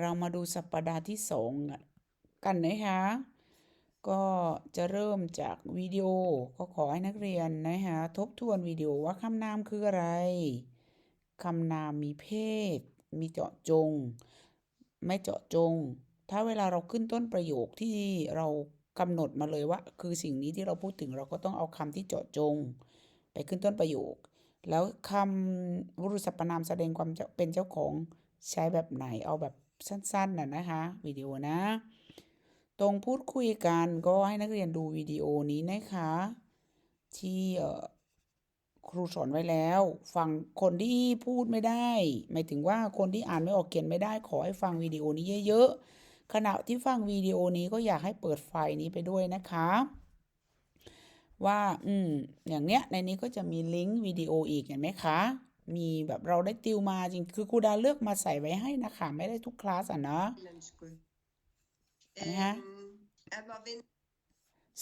เรามาดูสัปดาห์ที่สองกันนะคะ ก็จะเริ่มจากวิดีโอก็ขอให้นักเรียนนะคะทบทวนวิดีโอว่าคำนามคืออะไรคำนามมีเพศ มีเจาะจง ไม่เจาะจง ถ้าเวลาเราขึ้นต้นประโยคที่เรากำหนดมาเลยว่า คือสิ่งนี้ที่เราพูดถึงเราก็ต้องเอาคำที่เจาะจง ไปขึ้นต้นประโยค แล้วคำวรุษสรรพนามแสดงความเป็นเจ้าของใช้แบบไหนเอาแบบ สั้นๆน่ะนะคะวิดีโอนะ ตรงพูดคุยกันก็ให้นักเรียนดูวิดีโอนี้นะคะ ที่ครูสอนไว้แล้วฟังคนที่พูดไม่ได้ หมายถึงว่าคนที่อ่านไม่ออกเขียนไม่ได้ ขอให้ฟังวิดีโอนี้เยอะๆขณะที่ฟังวิดีโอนี้ก็อยากให้เปิดไฟนี้ไปด้วยนะคะ ว่าอืมอย่างเนี้ยในนี้ก็จะมีลิงก์วิดีโออีกเห็นไหมคะ มีแบบเราได้ติวมาจริง คือครูดาเลือกมาใส่ไว้ให้นะคะ ไม่ได้ทุกคลาสอะเนาะ Mennesker. Aha. Ehm, jeg var venn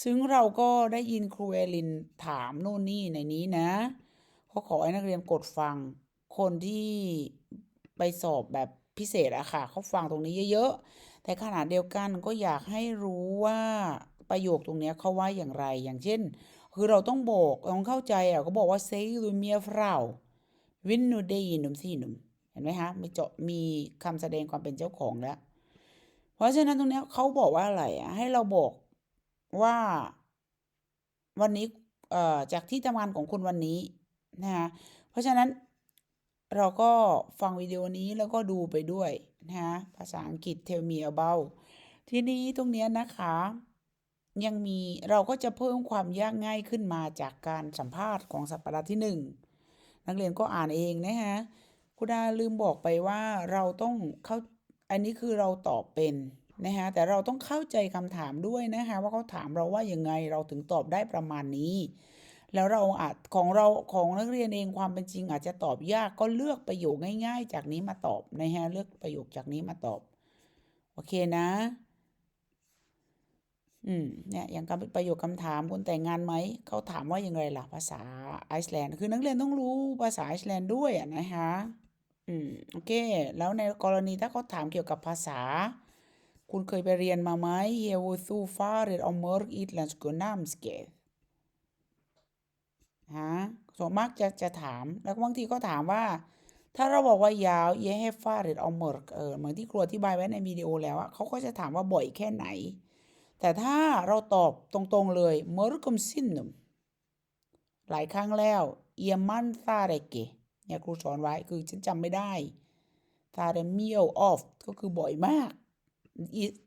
ซึ่งเราก็ได้ยินครูเอลินถามโน่นนี่ในนี้นะเขาขอให้นักเรียนกดฟังคนที่ไปสอบแบบพิเศษอะค่ะเขาฟังตรงนี้เยอะๆ แต่ขณะเดียวกันก็อยากให้รู้ว่าประโยคตรงเนี้ยเขาว่าอย่างไร อย่างเช่น คือเราต้องบอกต้องเข้าใจอะเขาบอกว่า say du mir Frau wenn du det inom sinum เห็นไหมคะมีเจาะมีคำแสดงความเป็นเจ้าของแล้ว เพราะฉะนั้นตรงนี้เขาบอกว่าอะไรอะให้เราบอกว่าวันนี้เอ่อจากที่ทำงานของคุณวันนี้นะคะเพราะฉะนั้นเราก็ฟังวิดีโอนี้แล้วก็ดูไปด้วยนะคะภาษาอังกฤษ tell me about ทีนี้ตรงนี้นะคะ ยังมีเราก็จะเพิ่มความยากง่ายขึ้นมาจากการสัมภาษณ์ของสัปดาห์ที่หนึ่ง นักเรียนก็อ่านเองนะคะคุณดาลืมบอกไปว่าเราต้องเข้าอันนี้คือเราตอบเป็นนะคะแต่เราต้องเข้าใจคำถามด้วยนะคะว่าเขาถามเราว่ายังไงเราถึงตอบได้ประมาณนี้ แล้วเราอาจของเราของนักเรียนเองความเป็นจริงอาจจะตอบยากก็เลือกประโยคง่าย ๆ จากนี้มาตอบนะฮะเลือกประโยคจากนี้มาตอบ โอเคนะ อืมเนี่ยอย่างคำประโยคคำถามคุณแต่งงานไหมเขาถามว่าอยังไงล่ะภาษาไอซ์แลนด์คือนักเรียนต้องรู้ภาษาไอซ์แลนด์ด้วยนะคะอืมโอเค แล้วในกรณีถ้าเขาถามเกี่ยวกับภาษา คุณเคยไปเรียนมาไหม Hefur þú farið á mörg íslensku námskeið ฮะส่วนมากจะจะถามแล้วบางทีก็ถามว่า ถ้าเราบอกว่ายาว ég hef farið á mörg เออเหมือนที่ครูอธิบายไว้ในวิดีโอแล้วอะเขาก็จะถามว่าบ่อยแค่ไหน แต่ถ้าเราตอบตรงๆเลย mörgum sinnum หลายครั้งแล้ว ég man það ekki เนี่ยครูสอนไว้คือฉันจำไม่ได้ það er mjög oft ก็คือบ่อยมาก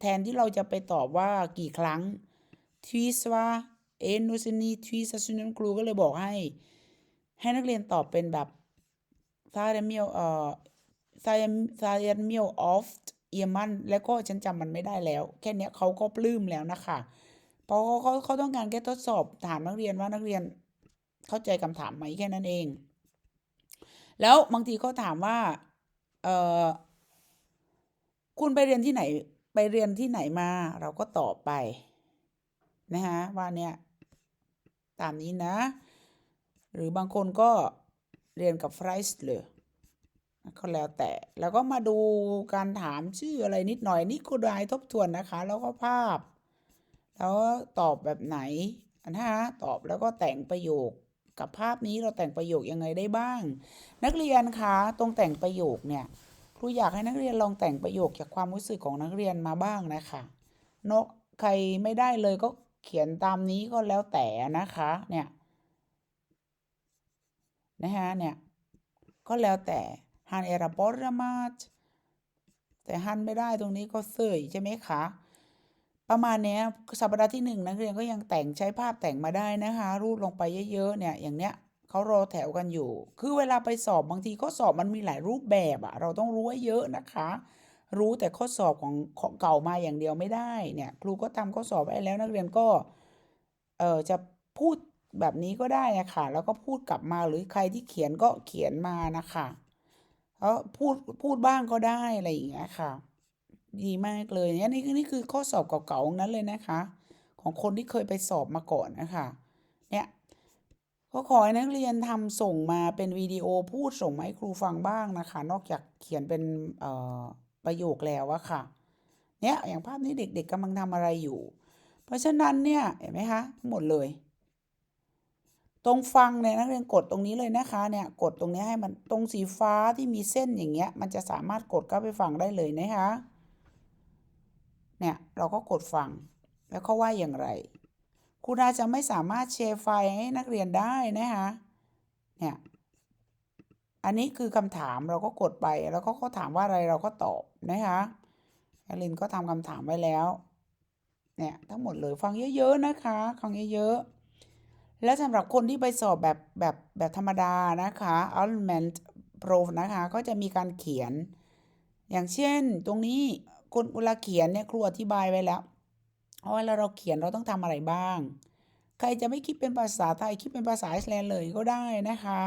แทนที่เราจะไปตอบว่ากี่ครั้ง tvisvar einu sinni tvisvar sinnum ครูก็เลยบอกให้ ให้นักเรียนตอบเป็นแบบ það er mjög เอ่อ það er það er mjög oft เอี ยมันแล้วก็ฉันจำมันไม่ได้แล้ว แค่เนี้ยเขาก็ปลื้มแล้วนะคะเพราะเขาเขาเขาต้องการแค่ทดสอบถามนักเรียนว่านักเรียนเข้าใจคำถามไหมแค่นั้นเอง แล้วบางทีเขาถามว่าเออคุณไปเรียนที่ไหนไปเรียนที่ไหนมา เราก็ตอบไปนะคะว่าเนี่ยตามนี้นะ หรือบางคนก็เรียนกับไฟส์เลย ก็แล้วแต่แล้วก็มาดูการถามชื่ออะไรนิดหน่อยนี่ครูดายทบทวนนะคะ แล้วก็ภาพ แล้วตอบแบบไหนนะฮะตอบแล้วก็แต่งประโยค กับภาพนี้เราแต่งประโยคยังไงได้บ้าง นักเรียนคะตรงแต่งประโยคเนี่ยครูอยากให้นักเรียนลองแต่งประโยคจากความรู้สึกของนักเรียนมาบ้างนะคะนกใครไม่ได้เลยก็เขียนตามนี้ก็แล้วแต่นะคะเนี่ยนะฮะเนี่ยก็แล้วแต่ ฮันเอราบอรามาตแต่ฮันไม่ได้ตรงนี้ก็เสยใช่ไหมคะ ประมาณเนี้ยสัปดาห์ที่หนึ่งนักเรียนก็ยังแต่งใช้ภาพแต่งมาได้นะคะ รูดลงไปเยอะๆเนี่ยอย่างเนี้ยเขารอแถวกันอยู่ คือเวลาไปสอบบางทีข้อสอบมันมีหลายรูปแบบอะเราต้องรู้ให้เยอะนะคะ รู้แต่ข้อสอบของของเก่ามาอย่างเดียวไม่ได้เนี่ย ครูก็ทำข้อสอบไว้แล้วนักเรียนก็เออจะพูดแบบนี้ก็ได้นะคะแล้วก็พูดกลับมาหรือใครที่เขียนก็เขียนมานะคะ แล้วพูดพูดบ้างก็ได้อะไรอย่างเงี้ยค่ะ ดีมากเลยเนี่ยนี่คือนี่คือข้อสอบเก่าๆทั้งนั้นเลยนะคะ ของคนที่เคยไปสอบมาก่อนนะคะเนี่ยก็ขอให้นักเรียนทำส่งมาเป็นวิดีโอพูดส่งมาให้ครูฟังบ้างนะคะ นอกจากเขียนเป็นเอ่อประโยคแล้วอะค่ะ เนี่ยอย่างภาพนี้เด็กๆกำลังทำอะไรอยู่ เพราะฉะนั้นเนี่ยเห็นไหมคะทั้งหมดเลย ตรงฟังเนี่ยนักเรียนกดตรงนี้เลยนะคะเนี่ยกดตรงนี้ให้มันตรงสีฟ้าที่มีเส้นอย่างเงี้ยมันจะสามารถกดเข้าไปฟังได้เลยนะคะเนี่ยเราก็กดฟังแล้วเขาว่าอย่างไรครูดาจะไม่สามารถแชร์ไฟล์ให้นักเรียนได้นะคะเนี่ยอันนี้คือคำถามเราก็กดไปแล้วก็เขาถามว่าอะไรเราก็ตอบนะคะแอลินก็ทำคำถามไว้แล้วเนี่ยทั้งหมดเลยฟังเยอะๆนะคะฟังเยอะๆ และสำหรับคนที่ไปสอบแบบแบบแบบธรรมดานะคะ Element Pro นะคะ ก็จะมีการเขียน อย่างเช่นตรงนี้คนเวลาเขียนเนี่ยครูอธิบายไว้แล้วว่าเวลาเราเขียนเราต้องทำอะไรบ้าง ใครจะไม่คิดเป็นภาษาไทยคิดเป็นภาษาไอซ์แลนด์เลยก็ได้นะคะ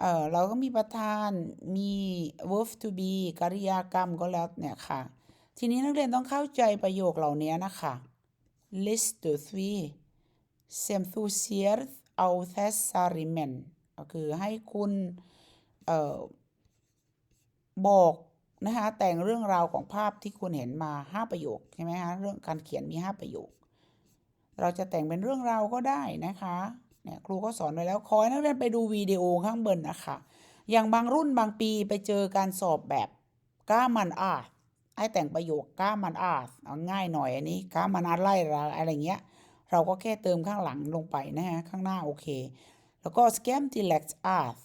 เออเราก็มีประธานมี verb to be กริยากรรมก็แล้วเนี่ยค่ะ ทีนี้นักเรียนต้องเข้าใจประโยคเหล่านี้นะคะ list to three s e m t h u s i a r au t h e s a r i m e n ก็คือให้คุณเอ่อบอกนะคะแต่งเรื่องราวของภาพที่คุณเห็นมา 5 ประโยคใช่ไหมคะเรื่องการเขียนมี 5 ประโยค เราจะแต่งเป็นเรื่องราวก็ได้นะคะเนี่ยครูก็สอนไว้แล้วขอให้นักเรียนไปดูวิดีโอข้างบนนะคะอย่างบางรุ่นบางปีไปเจอการสอบแบบก้ามันอาให้แต่งประโยคก้ามันอาง่ายหน่อยอันนี้ก้ามันอาไล่เราอะไรเงี้ย เราก็แค่เติมข้างหลังลงไปนะฮะ ข้างหน้าโอเค แล้วก็ scam t i l e x art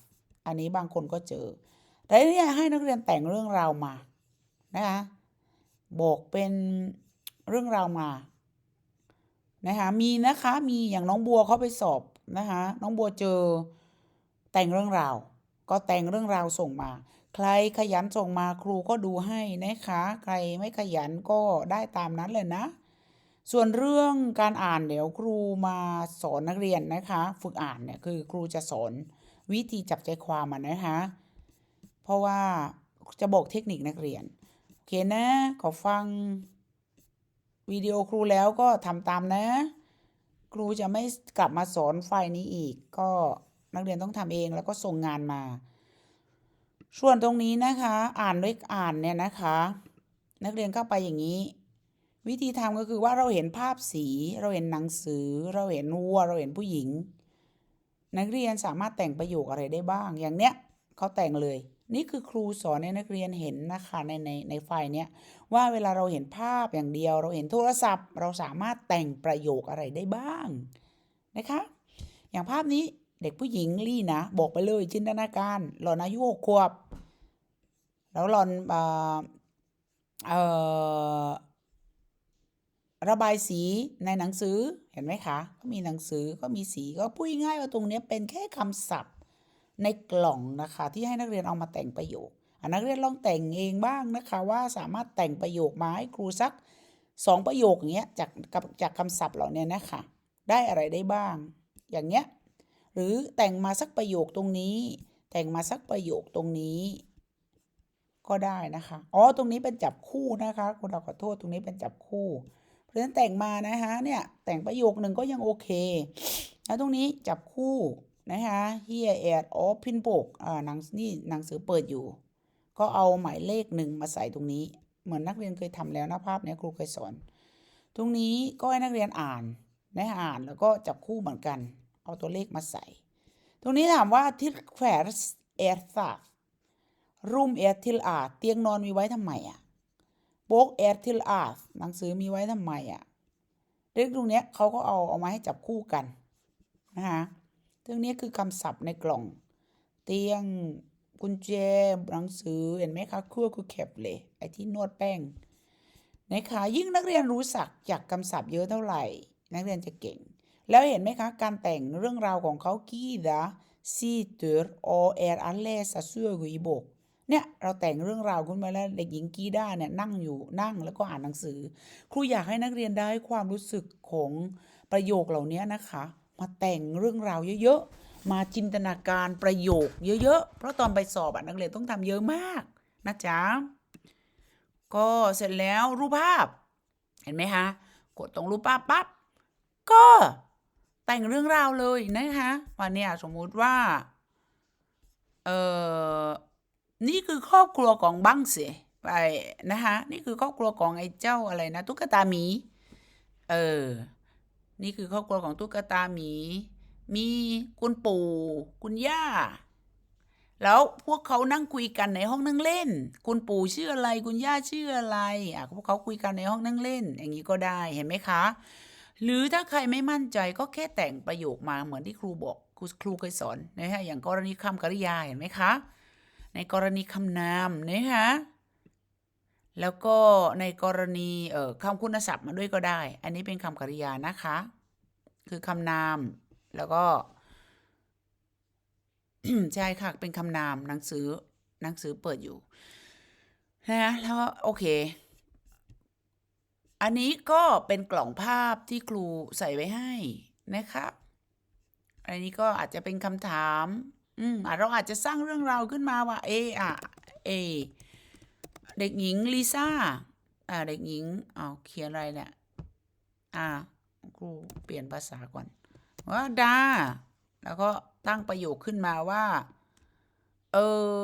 อันนี้บางคนก็เจอแต่เนี่ยให้นักเรียนแต่งเรื่องราวมานะคะบอกเป็นเรื่องราวมานะคะมีนะคะมีอย่างน้องบัวเขาไปสอบนะคะน้องบัวเจอแต่งเรื่องราว ก็แต่งเรื่องราวส่งมา ใครขยันส่งมาครูก็ดูให้นะคะ ใครไม่ขยันก็ได้ตามนั้นเลยนะ ส่วนเรื่องการอ่านเดี๋ยวครูมาสอนนักเรียนนะคะ ฝึกอ่านเนี่ยคือครูจะสอนวิธีจับใจความมันนะคะ เพราะว่าจะบอกเทคนิคนักเรียน โอเคนะ ขอฟังวิดีโอครูแล้วก็ทำตามนะ ครูจะไม่กลับมาสอนไฟนี้อีก ก็นักเรียนต้องทำเองแล้วก็ส่งงานมา ส่วนตรงนี้นะคะ อ่านด้วยอ่านเนี่ยนะคะ นักเรียนเข้าไปอย่างนี้ วิธีทำก็คือว่าเราเห็นภาพสี เราเห็นหนังสือ เราเห็นวัว เราเห็นผู้หญิง นักเรียนสามารถแต่งประโยคอะไรได้บ้าง อย่างเนี้ยเขาแต่งเลย นี่คือครูสอนให้นักเรียนเห็นนะคะในในในไฟล์เนี้ยว่าเวลาเราเห็นภาพอย่างเดียว เราเห็นโทรศัพท์ เราสามารถแต่งประโยคอะไรได้บ้างนะคะ อย่างภาพนี้เด็กผู้หญิงลี่นะบอกไปเลยจินตนาการ หล่อนอายุหกขวบ แล้วหล่อนเอ่อเอ่อ ระบายสีในหนังสือเห็นไหมคะ ก็มีหนังสือก็มีสีก็พูดง่ายว่าตรงนี้เป็นแค่คำศัพท์ในกล่องนะคะ ที่ให้นักเรียนเอามาแต่งประโยคอนักเรียนลองแต่งเองบ้างนะคะ ว่าสามารถแต่งประโยคมาให้ครูสักสองประโยคอย่างเงี้ยจากกับจากคำศัพท์เหล่านี้นะคะ ได้อะไรได้บ้าง อย่างเงี้ยหรือแต่งมาสักประโยคตรงนี้ แต่งมาสักประโยคตรงนี้ ก็ได้นะคะอ๋อตรงนี้เป็นจับคู่นะคะคุณเราขอโทษตรงนี้เป็นจับคู่ เพราะฉะนั้นแต่งมานะคะเนี่ยแต่งประโยคหนึ่งก็ยังโอเคแล้วตรงนี้จับคู่นะคะ here at open book อ่าหนังนี่หนังสือเปิดอยู่ ก็เอาหมายเลขหนึ่งมาใส่ตรงนี้ เหมือนนักเรียนเคยทำแล้วนะภาพนี้ครูเคยสอน ตรงนี้ก็ให้นักเรียนอ่านนะอ่านแล้วก็จับคู่เหมือนกัน เอาตัวเลขมาใส่ ตรงนี้ถามว่าทิศแควร์เอร์ซารูมเอร์ทิลอาเตียงนอนมีไว้ทำไมอะ โบกเอร์ทิลอาหนังสือมีไว้ทำไมอะเรื่องตรงนี้เขาก็เอาเอามาให้จับคู่กันนะคะตรงนี้คือคำศัพท์ในกล่อง เตียงกุญแจหนังสือเห็นไหมคะครัวคือแคบเลยไอ้ที่นวดแป้งนะคะยิ่งนักเรียนรู้สักจากคำศัพท์เยอะเท่าไหร่ นักเรียนจะเก่ง แล้วเห็นไหมคะ การแต่งเรื่องราวของเขากีดาซีเตอร์โอเอร์อัลเลสซัวกุยโบก เนี่ยเราแต่งเรื่องราวขึ้นมาแล้วเด็กหญิงกีด้าเนี่ยนั่งอยู่นั่งแล้วก็อ่านหนังสือ ครูอยากให้นักเรียนได้ความรู้สึกของประโยคเหล่านี้นะคะ มาแต่งเรื่องราวเยอะๆ มาจินตนาการประโยคเยอะๆ เพราะตอนไปสอบอะนักเรียนต้องทำเยอะมากนะจ๊ะก็เสร็จแล้วรูปภาพ เห็นไหมคะกดตรงรูปภาพปั๊บก็แต่งเรื่องราวเลยนะคะวันเนี้ยสมมุติว่า เออ นี่คือครอบครัวของบังเสไปนะคะนี่คือครอบครัวของไอ้เจ้าอะไรนะตุ๊กตาหมี เออ นี่คือครอบครัวของตุ๊กตาหมี มีคุณปู่คุณย่า แล้วพวกเขานั่งคุยกันในห้องนั่งเล่น คุณปู่ชื่ออะไรคุณย่าชื่ออะไรอะพวกเขาคุยกันในห้องนั่งเล่น อย่างนี้ก็ได้เห็นไหมคะ หรือถ้าใครไม่มั่นใจก็แค่แต่งประโยคมาเหมือนที่ครูบอกครูครูเคยสอนนะฮะอย่างกรณีคำกริยาเห็นไหมคะ ในกรณีคำนามนะคะแล้วก็ในกรณีเอ่อคำคุณศัพท์มาด้วยก็ได้ อันนี้เป็นคำกริยานะคะ คือคำนาม แล้วก็ใช่ค่ะ เป็นคำนามหนังสือหนังสือเปิดอยู่นะแล้วโอเค อันนี้ก็เป็นกล่องภาพที่ครูใส่ไว้ให้นะคะอันนี้ก็อาจจะเป็นคำถาม อืมเราอาจจะสร้างเรื่องราวขึ้นมาว่า เออะเอ เด็กหญิงลิซ่า อ่า เด็กหญิงเอาเขียนอะไรเนี่ย อ่า ครูเปลี่ยนภาษาก่อน ว่าดา แล้วก็ตั้งประโยคขึ้นมาว่า เอ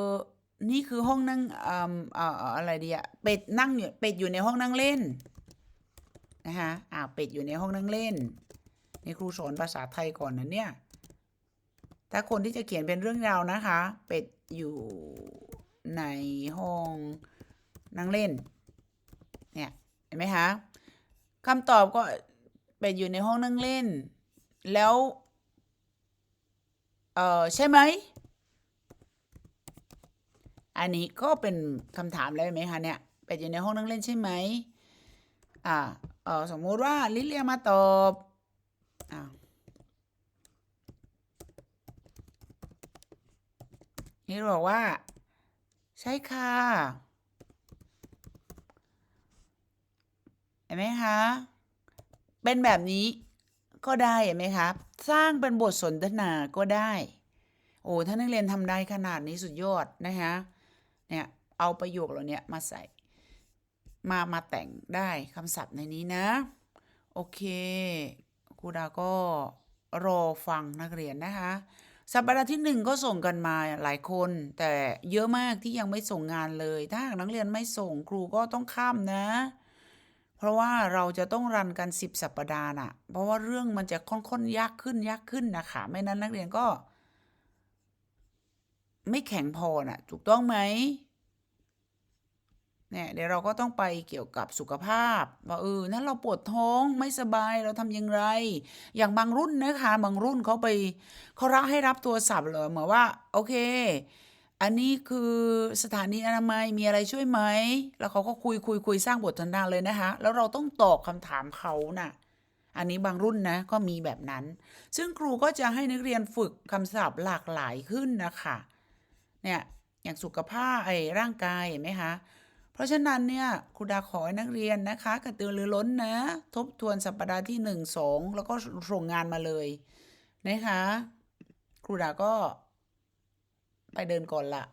อ นี่คือห้องนั่งอ่าอ่าอะไรดีอะเป็ดนั่งอยู่ เป็ดอยู่ในห้องนั่งเล่น นะคะอ่าเป็ดอยู่ในห้องนั่งเล่น นี่ครูสอนภาษาไทยก่อนนะเนี่ย ถ้าคนที่จะเขียนเป็นเรื่องราวนะคะ เป็ดอยู่ในห้องนั่งเล่น เนี่ยเห็นไหมคะคำตอบก็เป็ดอยู่ในห้องนั่งเล่น แล้วเออใช่ไหม อันนี้ก็เป็นคำถามแล้วไหมคะเนี่ยเป็ดอยู่ในห้องนั่งเล่นใช่ไหมอ่าเออสมมุติว่าลิเลียมาตอบอ่า นี่บอกว่า ใช่ค่ะเห็นไหมคะ เป็นแบบนี้ก็ได้เห็นไหมครับ สร้างเป็นบทสนทนาก็ได้ โอ้ถ้านักเรียนทำได้ขนาดนี้สุดยอดนะคะเนี่ยเอาประโยคเหล่านี้มาใส่ มามาแต่งได้คำศัพท์ในนี้นะ โอเคครูดาก็รอฟังนักเรียนนะคะ สัปดาห์ที่หนึ่งก็ส่งกันมาหลายคน แต่เยอะมากที่ยังไม่ส่งงานเลย ถ้าหากนักเรียนไม่ส่งครูก็ต้องข้ามนะ เพราะว่าเราจะต้องรันกันสิบสัปดาห์น่ะ เพราะว่าเรื่องมันจะค่อนๆยากขึ้นยากขึ้นนะคะไม่นั้นนักเรียนก็ ไม่แข็งพอน่ะ ถูกต้องไหม เนี่ยเดี๋ยวเราก็ต้องไปเกี่ยวกับสุขภาพว่าเออนั้นเราปวดท้องไม่สบายเราทำอย่างไร อย่างบางรุ่นนะคะบางรุ่นเขาไปเขารับให้รับโทรศัพท์เลยเหมือนว่าโอเค อันนี้คือสถานีอนามัยมีอะไรช่วยไหม แล้วเขาก็คุยคุยคุยสร้างบทสนทนาเลยนะคะ แล้วเราต้องตอบคำถามเขาน่ะอันนี้บางรุ่นนะก็มีแบบนั้น ซึ่งครูก็จะให้นักเรียนฝึกคำศัพท์หลากหลายขึ้นนะคะเนี่ยอย่างสุขภาพไอ้ร่างกายเห็นไหมคะ เพราะฉะนั้นเนี่ยครูดาขอให้นักเรียนนะคะ กระตือรือร้นนะ ทบทวนสัปดาห์ที่หนึ่งสองแล้วก็ส่งงานมาเลยนะคะ ครูดาก็ไปเดินก่อนละ